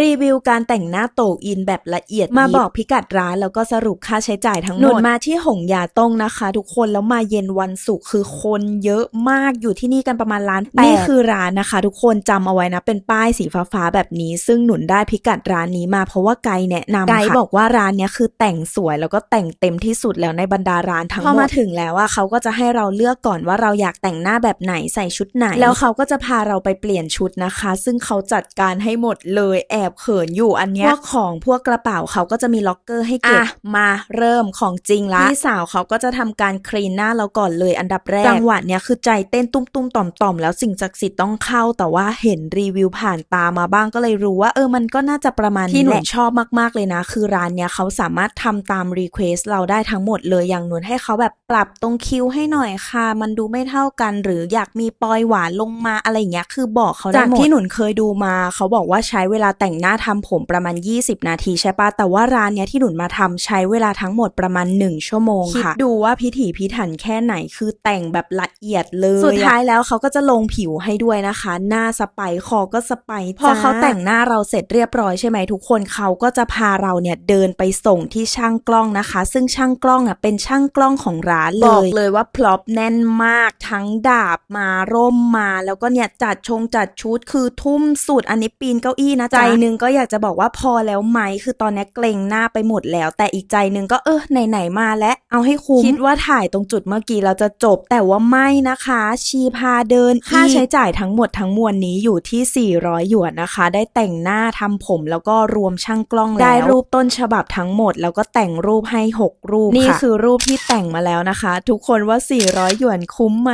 รีวิวการแต่งหน้าโตอินแบบละเอียด มาบอกพิกัดร้านแล้วก็สรุปค่าใช้จ่ายทั้งหมดหนุนมาที่หงยาต้งนะคะ ทุกคนแล้วมาเย็นวันศุกร์คือคนเยอะมากอยู่ที่นี่กันประมาณล้านแปดนี่คือร้านนะคะ ทุกคนจำเอาไว้นะ เป็นป้ายสีฟ้าๆแบบนี้ ซึ่งหนุนได้พิกัดร้านนี้มาเพราะว่าไกด์แนะนำไกด์บอกว่าร้านเนี้ยคือแต่งสวยแล้วก็แต่งเต็มที่สุดแล้วในบรรดาร้านทั้งหมดพอมาถึงแล้วอะเขาก็จะให้เราเลือกก่อนว่าเราอยากแต่งหน้าแบบไหนใส่ชุดไหน แล้วเขาก็จะพาเราไปเปลี่ยนชุดนะคะ ซึ่งเขาจัดการให้หมดเลยแอบเขินอยู่อันเนี้ยพวกของพวกกระเป๋าเขาก็จะมีล็อกเกอร์ให้เก็บมาเริ่มของจริงละพี่สาวเขาก็จะทำการคลีนหน้าเราก่อนเลยอันดับแรกจังหวะเนี้ยคือใจเต้นตุ้มตุ้มๆต่อมต่อมๆแล้วสิ่งศักดิ์สิทธิ์ต้องเข้า แต่ว่าเห็นรีวิวผ่านตามาบ้างก็เลยรู้ว่า เออมันก็น่าจะประมาณนี้ที่หนูชอบมากๆเลยนะ คือร้านเนี้ยเขาสามารถทำตามรีเควสเราได้ทั้งหมดเลยอย่างหนุนให้เขาแบบปรับตรงคิ้วให้หน่อยค่ะ มันดูไม่เท่ากัน หรืออยากมีปลอยหวานลงมาอะไรอย่างเงี้ยคือบอกเขาได้หมดจากที่หนุนเคยดูมา เขาบอกว่าใช้เวลาแต่งหน้าทำผมประมาณ 20 นาทีใช่ปะแต่ว่าร้านเนี้ยที่หนุนมาทำใช้เวลาทั้งหมดประมาณ 1 ชั่วโมงค่ะ คิดดูว่าพิถีพิถันแค่ไหนคือแต่งแบบละเอียดเลย สุดท้ายแล้วเขาก็จะลงผิวให้ด้วยนะคะ หน้าสไปร์คอก็สไปร์พอเขาแต่งหน้าเราเสร็จเรียบร้อยใช่ไหมทุกคนเขาก็จะพาเราเนี่ยเดินไปส่งที่ช่างกล้องนะคะ ซึ่งช่างกล้องอะเป็นช่างกล้องของร้านเลยบอกเลยว่าพร็อพแน่นมากทั้งดาบมาร่มมา แล้วก็เนี่ยจัดชงจัดชุดคือทุ่มสุดอันนี้ปีนเก้าอี้นะใจหนึงก็อยากจะบอกว่าพอแล้วไหมคือตอนนี้เกรงหน้าไปหมดแล้ว แต่อีกใจนึงก็เออไหนๆมาแล้วเอาให้คุ้มคิดว่าถ่ายตรงจุดเมื่อกี้เราจะจบแต่ว่าไม่นะคะ ชีพาเดิน ค่าใช้จ่ายทั้งหมดทั้งมวลนี้อยู่ที่ 400 หยวนนะคะ ได้แต่งหน้าทำผมแล้วก็รวมช่างกล้องแล้วได้รูปต้นฉบับทั้งหมด แล้วก็แต่งรูปให้ 6 รูปนี่คือรูปที่แต่งมาแล้วนะคะ ทุกคนว่า 400 หยวนคุ้มไหม